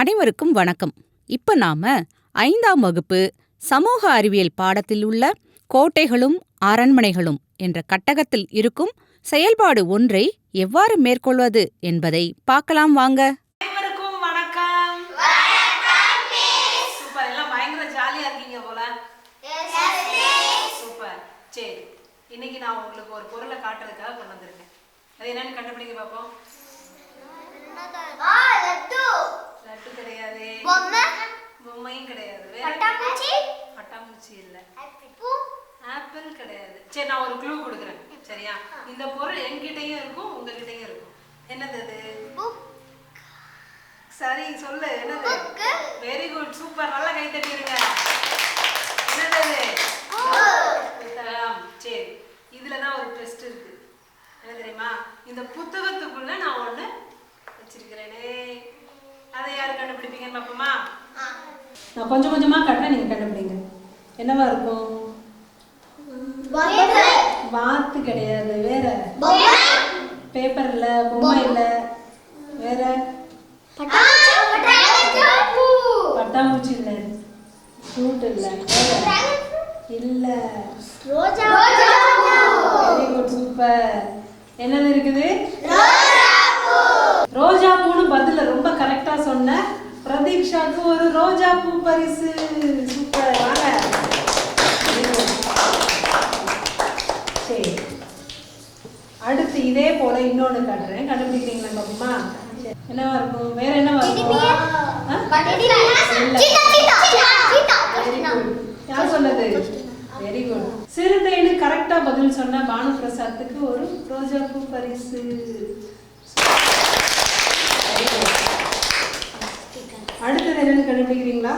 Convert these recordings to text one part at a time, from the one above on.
அனைவருக்கும் வணக்கம். இப்ப நாம ஐந்தாம் வகுப்பு சமூக அறிவியல் பாடத்தில் உள்ள கோட்டைகளும் அரண்மனைகளும் என்ற கட்டகத்தில் இருக்கும் செயல்பாடு ஒன்றை எவ்வாறு மேற்கொள்வது என்பதை பார்க்கலாம் வாங்க. அனைவருக்கும் வணக்கம். சூப்பர். எல்லாம் பயங்கர ஜாலியா இருக்கீங்க போல. சூப்பர். சரி. இன்னைக்கு நான் உங்களுக்கு ஒரு பொருளை காட்டுறதுக்காக கொண்டு வந்திருக்கேன். அது என்னன்னு கண்டுபிடிங்க பார்ப்போம் லட்டு கிடையாது பொம்மையும் கிடையாது வேற பட்டாம்பூச்சி இல்ல ஆப்பிள் கிடையாது சரி நான் ஒரு க்ளூ கொடுக்குறேன். சரியா? இந்த பொருள் என்கிட்டயும் இருக்கும் உங்ககிட்டயும் இருக்கும். என்னது அது? சரி சொல்லு. என்னது? வெரி குட் சூப்பர் நல்லா கை தட்டிருங்க. என்னது சரி. இதுல தான் ஒரு டெஸ்ட் இருக்கு. என்ன தெரியுமா? இந்த புத்தகத்துக்குள்ள நான் ஒண்ணு வச்சிருக்கிறேனே. அதை யார் கண்டுபிடிப்பீங்கன்னு பார்ப்போமா? நான் கொஞ்சம் கொஞ்சமா கட்டுறேன் நீங்க கண்டுபிடிங்க. என்னவா இருக்கும்? வாத்து கிடையாது வேற. பேப்பர் இல்ல பொம்மை இல்ல வேற. பட்டாம்பூச்சி. இல்ல. ஃப்ரூட் இல்ல. இல்ல. வெரி குட் சூப்பர் என்னது இருக்குது? ரோஜா பூன்னு பதில ரொம்ப கரெக்டா சொன்ன பிரதீக்ஷாக்கு ஒரு ரோஜா பூ பரிசு. சூப்பர். வாங்க. அடுத்து இதே போல இன்னொன்னு காட்டுறேன். கண்டுபிடிக்கிறீங்களா பாப்போமா. என்னவா இருக்கும்? வேற என்னவா இருக்கும். யார் சொன்னது? வெரி குட் சிறுத்தைன்னு கரெக்டா பதில் சொன்ன பானு பிரசாத்துக்கு ஒரு ரோஜா பூ பரிசு. அடுத்தது என்னன்னு கண்டுபிடிக்கிறீங்களா?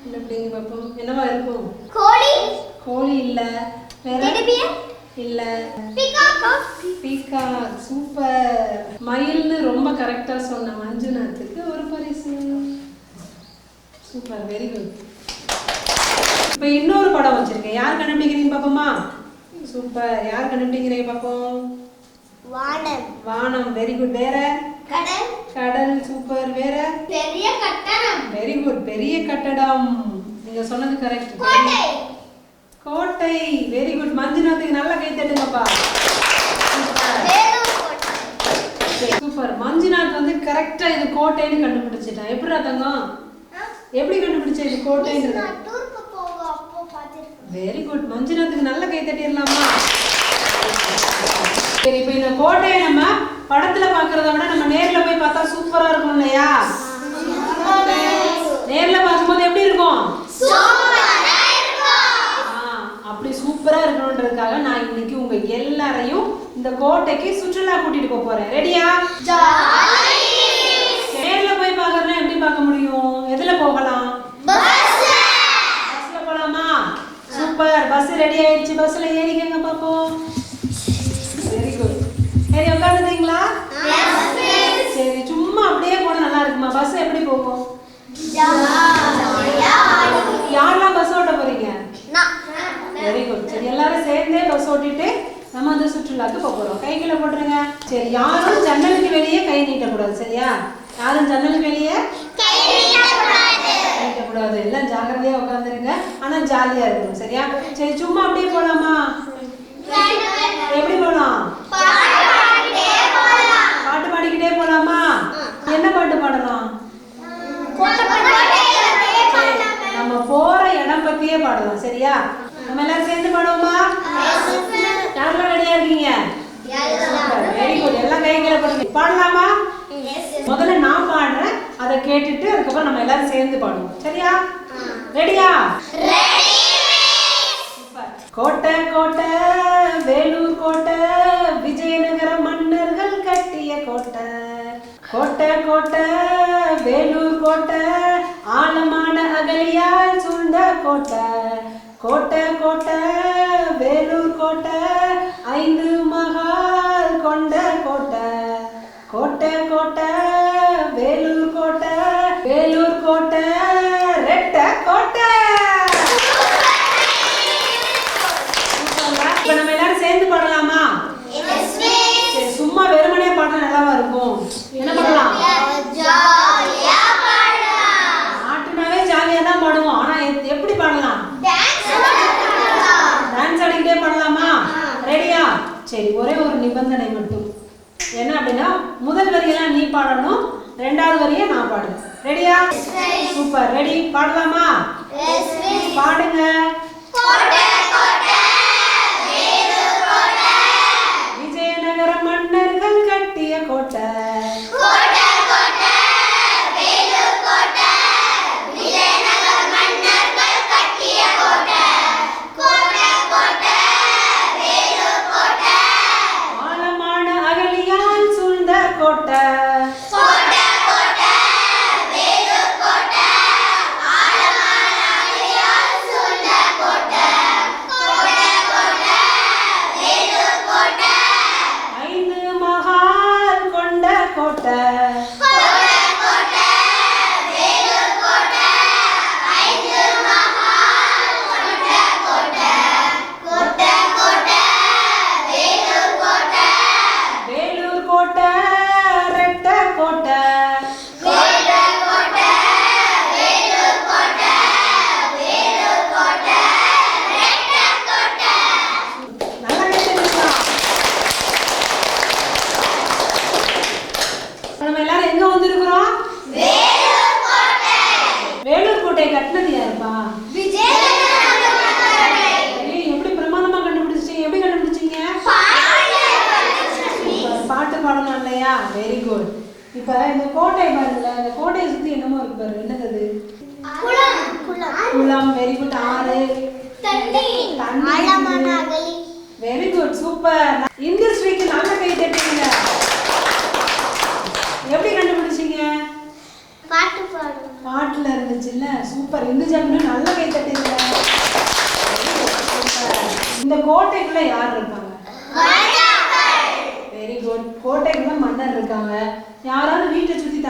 கண்டுபிடிங்க பார்ப்போம் என்னவா இருக்கும்? கோழி. இல்ல. வேற இல்ல. பீகாக் சூப்பர் மயில்னு ரொம்ப கரெக்டா சொன்ன மஞ்சுநாத்துக்கு ஒரு பரிசு. சூப்பர் வெரி குட் இப்போ இன்னொரு படம் வச்சிருக்கேன். யார் கண்டுபிடிக்கிறீங்க பாப்போமா? சூப்பர் யார் கண்டுபிடிக்கிறீங்க பாப்போம்? வானம். வெரி குட் வேற? கடல். சூப்பர் வேற? பெரிய கட்டணம் வெரி குட் பெரிய கட்டடம். நீங்க சொன்னது கரெக்ட் கோட்டை. வெரி குட் மஞ்சுநாத்துக்கு நல்ல கை தட்டுங்கப்பா. சூப்பர் மஞ்சுநாத் வந்து கரெக்டா இது கோட்டைன்னு கண்டுபிடிச்சிட்டான். எப்படிடா தங்கம்? எப்படி கண்டுபிடிச்ச இது கோட்டைன்றது? வெரி குட் மஞ்சுநாத்துக்கு நல்ல கை தட்டிடலாமா? சரி இப்போ இந்த கோட்டையை நம்ம படத்துல பார்க்கறத விட நம்ம நேர்ல போய் பார்த்தா சூப்பரா இருக்கும் இல்லையா நேர்ல பார்க்கும்போது எப்படி இருக்கும் ஆ, அப்படி சூப்பரா இருக்கணுன்றதுக்காக நான் இன்னைக்கு உங்க எல்லாரையும் இந்த கோட்டைக்கு சுற்றுலா கூட்டிட்டு போக போறேன். ரெடியா நேர்ல போய் பார்க்கறதுனா எப்படி பார்க்க முடியும்? எதுல போகலாம்? பஸ்ல போலாமா? சூப்பர். பஸ் ரெடி ஆயிடுச்சு. பஸ்ல ஏறிக்கங்க பாப்போம். வெரி குட் சரி உட்காந்துட்டீங்களா அந்த சுற்றுலாக்கு போக போறோம் கை கீழே போட்டுருங்க. சரி யாரும் ஜன்னலுக்கு வெளியே கை நீட்டக்கூடாது சரியா? யாரும் ஜன்னலுக்கு வெளியே நீட்டக்கூடாது. எல்லாம் ஜாக்கிரதையா உட்காந்துருங்க ஆனா ஜாலியா இருக்கணும் சரியா? சரி சும்மா அப்படியே போலாமா எப்படி போலாம் பாட்டு பாடிக்கிட்டே போலாமா என்ன பாட்டு பாடலாம் நம்ம போற இடம் பத்தியே பாடலாம் சரியா நம்ம எல்லாரும் சேர்ந்து பாடுவோமா யாரெல்லாம் ரெடியா இருக்கீங்க வெரி குட் எல்லாம் கைகளை பண்ணுங்க பாடலாமா முதல்ல நான் பாடுறேன் அதை கேட்டுட்டு அதுக்கப்புறம் நம்ம எல்லாரும் சேர்ந்து பாடுவோம் சரியா ரெடியா சூப்பர். கோட்டை கோட்டை வேலூர் கோட்டை விஜயநகர மன்னர்கள் கட்டிய கோட்டை. கோட்டை கோட்டை வேலூர் கோட்டை ஆழமான அகலியால் சூழ்ந்த கோட்டை. கோட்டை கோட்டை வேலூர் கோட்டை ஐந்து மகால் கொண்ட கோட்டை. கோட்டை கோட்டை வேலூர் கோட்டை வேலூர் கோட்டை ரெட்ட கோட்டை இப்ப நம்ம எல்லாரும் சேர்ந்து பாடலாமா சரி சும்மா வெறுமனே பாடினா நல்லாவா இருக்கும் என்ன பண்ணலாம் ஜாலியா தான் பாடுவோம் ஆனா எப்- எப்படி பாடலாம் டான்ஸ் ஆடிக்கிட்டே பாடலாமா ரெடியா சரி ஒரே ஒரு நிபந்தனை மட்டும் முதல் வரியெல்லாம் நீ பாடணும் ரெண்டாவது வரியை நான் பாடுவேன் ரெடியா சூப்பர் ரெடி பாடலாமா? பாடுங்க. இப்ப இந்த கோட்டை பாருங்கள இந்த கோட்டையை சுத்தி என்னமோ இருக்கு பாரு. என்னது அது? குளம். வெரி குட் ஆறு. வெரி குட் சூப்பர் இண்டஸ்ட்ரிக்கு நல்ல கை தட்டுங்க எப்படி கண்டுபிடிச்சீங்க? பாட்டு பாட்டுல இருந்துச்சுல்ல சூப்பர் இந்துஜாமின்னு நல்ல கை தட்டுங்க இந்த கோட்டைக்குள்ள யார் இருப்பாங்க வெரி குட் கோட்டைக்குள்ள மன்னர் இருக்காங்க. சுத்தி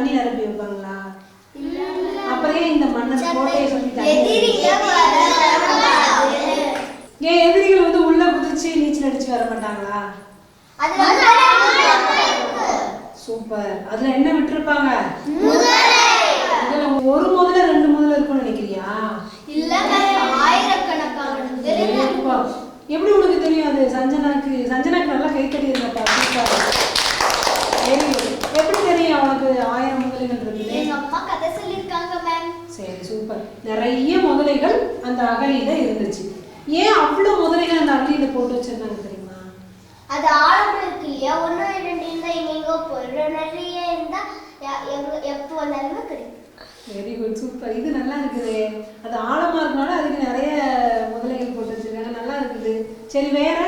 தண்ணி நிரப்பி வைப்பாங்களா? அப்படியே இந்த மன்னர் கோட்டையை சுத்தி ஏன் எதிரிகள் வந்து உள்ள குதிச்சு நீச்சல் அடிச்சு வர மாட்டாங்களா? சூப்பர். அதுல என்ன விட்டுருப்பாங்க? ஒரு முதல்ல ரெண்டு முதல்ல இருக்கும்னு நினைக்கிறியா? சூப்பர். எப்படி உனக்கு தெரியும் அது? சஞ்சனாக்கு சஞ்சனாக்கு நல்லா கைத்தடி இருந்தப்பா சூப்பர். வெரி குட் எப்படி தெரியும் உனக்கு ஆயிரம் முதலைகள் இருக்குது எங்க அம்மா கதை சொல்லிருக்காங்க மேம் சரி சூப்பர் நிறைய முதலைகள் அந்த அகலியில இருந்துச்சு. ஏன் அவ்வளோ முதலைகள் அந்த அகலியில போட்டு வச்சிருந்தாங்க தெரியுமா? அது ஆழம் இருக்கு இல்லையா? ஒன்று ரெண்டு இருந்தா எங்கெங்கோ போயிடும் நிறைய இருந்தா எப்போ வந்தாலுமே கிடைக்கும் வெரி குட் சூப்பர் இது நல்லா இருக்குது. அது ஆழமா இருக்கனால அதுக்கு நிறைய முதலைகள் போட்டு வச்சிருக்காங்க. நல்லா இருக்குது. சரி வேற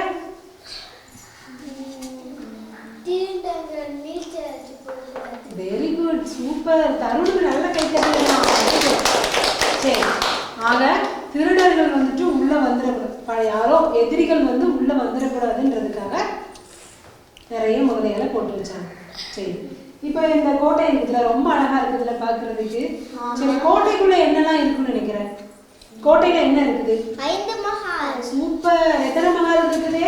தீண்டங்கள் நீச்சல் அடிச்சு போடுறது வெரி குட் சூப்பர் தருணுக்கு நல்ல கைத்தட்டலாம் சரி. ஆக திருடர்கள் வந்துட்டு உள்ள வந்துடக்கூடாது யாரோ எதிரிகள் வந்து உள்ள வந்துடக்கூடாதுன்றதுக்காக நிறைய முதலைகளை போட்டு வச்சாங்க. சரி. இப்போ இந்த கோட்டை இருக்குதுல ரொம்ப அழகா இருக்குதுல பாக்குறதுக்கு. சரி கோட்டைக்குள்ள என்னெல்லாம் இருக்குன்னு நினைக்கிறேன்? கோட்டையில என்ன இருக்குது? ஐந்து மகால். சூப்பர் எத்தனை மகால் இருக்குது?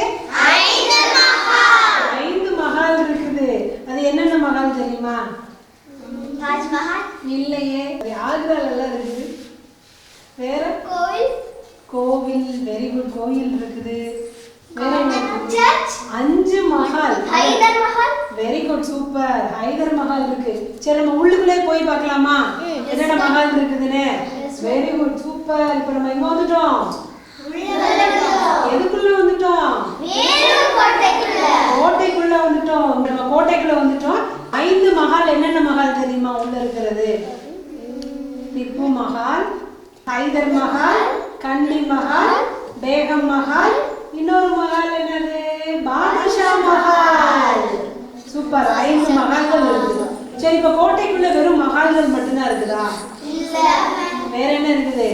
ஐந்து மகால் இருக்குது. அது என்னென்ன மகால் தெரியுமா? தாஜ்மஹால்? இல்லையே. ஆக்ரால எல்லாம் இருக்குது. வேற? கோவில்? கோவில் வெரி குட் கோயில் இருக்குது. அஞ்சு Mahal. Haider Mahal? Very good super Haider Mahal இருக்கு. சரி நம்ம உள்ளுக்குள்ளே போய் பார்க்கலாமா? என்னென்ன மஹால் இருக்குதுன்னு? வெரி குட் சூப்பர் இப்போ நம்ம எங்க வந்துட்டோம் எதுக்குள்ள வந்துட்டோம் வேலூர் கோட்டைக்குள்ள கோட்டைக்குள்ள வந்துட்டோம் நம்ம கோட்டைக்குள்ள வந்துட்டோம் ஐந்து மஹால் என்னென்ன மஹால் தெரியுமா உள்ள இருக்கிறது திப்பு மஹால் ஹைதர் மஹால் கண்டி மஹால் பேகம் மஹால் இன்னொரு மஹால் என்னது பாதுஷா மஹால் சூப்பர் ஐந்து மஹால்கள் இருக்குது சரி இப்ப கோட்டைக்குள்ள வெறும் மஹால்கள் மட்டும்தான் இருக்குதா இல்ல வேற என்ன இருக்குது கோவில் சர்ச்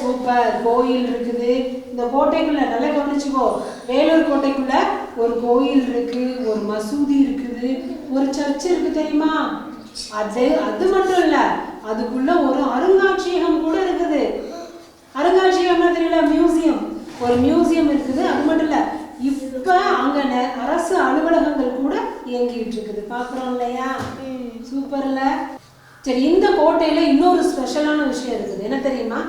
சூப்பர். கோயில் இருக்குது. இந்த கோட்டைக்குள்ள நல்லா கவனிச்சுக்கோ. வேலூர் கோட்டைக்குள்ள ஒரு கோயில் இருக்கு ஒரு மசூதி இருக்குது ஒரு சர்ச் இருக்கு தெரியுமா? அது அது மட்டும் இல்ல அதுக்குள்ள ஒரு அருங்காட்சியகம் கூட இருக்குது. அருங்காட்சியகம்னா தெரியல? மியூசியம். ஒரு மியூசியம் இருக்குது அது மட்டும் இல்ல. இப்ப அங்க அரசு அலுவலகங்கள் கூட இயங்கிட்டு இருக்குது. பாக்குறோம் இல்லையா? சூப்பர்ல. சரி இந்த கோட்டையில இன்னொரு ஸ்பெஷலான விஷயம் இருக்குது. என்ன தெரியுமா?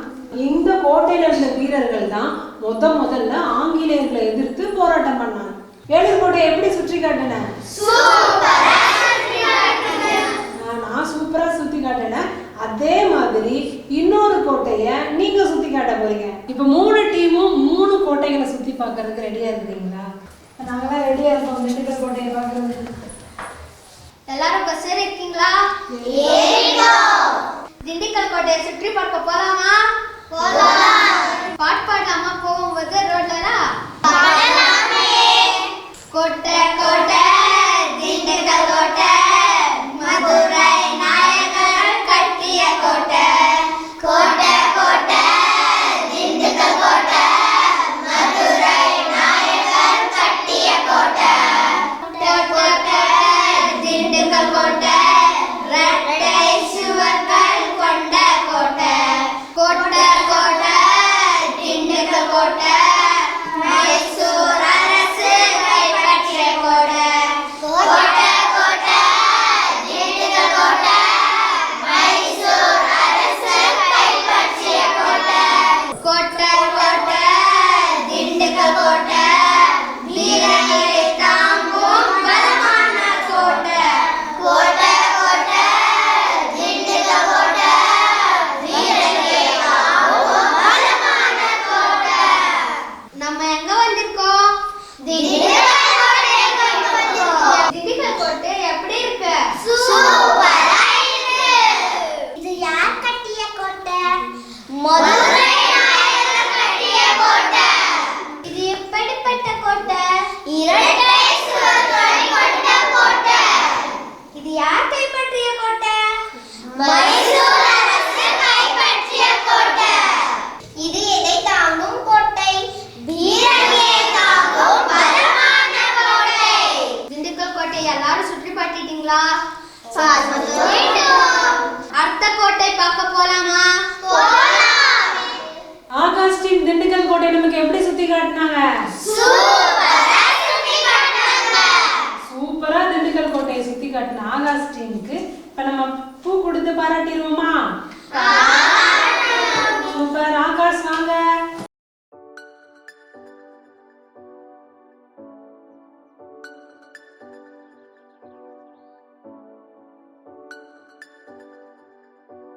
இந்த கோட்டையில இருந்த வீரர்கள் தான் முத முதல்ல ஆங்கிலேயர்களை எதிர்த்து போராட்டம் பண்ணாங்க. வேலூர் கோட்டையை எப்படி சுற்றி காட்டினேன் நான் சூப்பரா சுத்தி காட்டினேன் அதே மாதிரி இன்னொரு கோட்டைய நீங்க சுத்தி காட்ட போறீங்க. இப்ப மூணு டீமும் மூணு கோட்டைகளை சுத்தி பார்க்கறதுக்கு ரெடியா இருக்கிறீங்களா நாங்களாம் ரெடியா இருக்கோம். திண்டுக்கல் கோட்டையை பாக்குறதுக்கு எல்லாரும் பஸ் இருக்கீங்களா? திண்டுக்கல் கோட்டையை சுற்றி பார்க்க போலாமா? பாட்டு பாடலாமா போகும்போது ரோட்ல கோட்டை கோட்டை.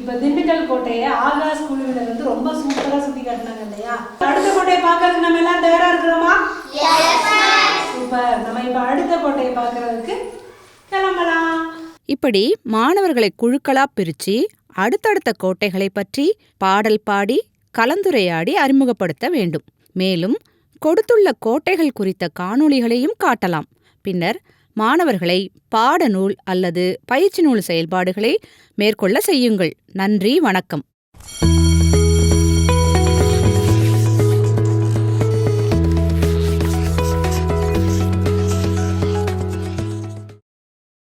இப்ப திண்டுக்கல் கோட்டையை ஆகாஷ் குழுவினர் வந்து ரொம்ப சூப்பரா சுத்தி காட்டினாங்க இல்லையா? அடுத்த கோட்டையை பார்க்கறதுக்கு நம்ம எல்லாம் தயாரா இருக்கிறோமா? சூப்பர் நம்ம இப்ப அடுத்த கோட்டையை பார்க்கறதுக்கு கிளம்பலாம். இப்படி மாணவர்களை குழுக்களா பிரிச்சு அடுத்தடுத்த கோட்டைகளை பற்றி பாடல் பாடி கலந்துரையாடி அறிமுகப்படுத்த வேண்டும். மேலும் கொடுத்துள்ள கோட்டைகள் குறித்த காணொளிகளையும் காட்டலாம். பின்னர் மாணவர்களை பாடநூல் அல்லது பயிற்சி நூல் செயல்பாடுகளை மேற்கொள்ள செய்யுங்கள். நன்றி வணக்கம்.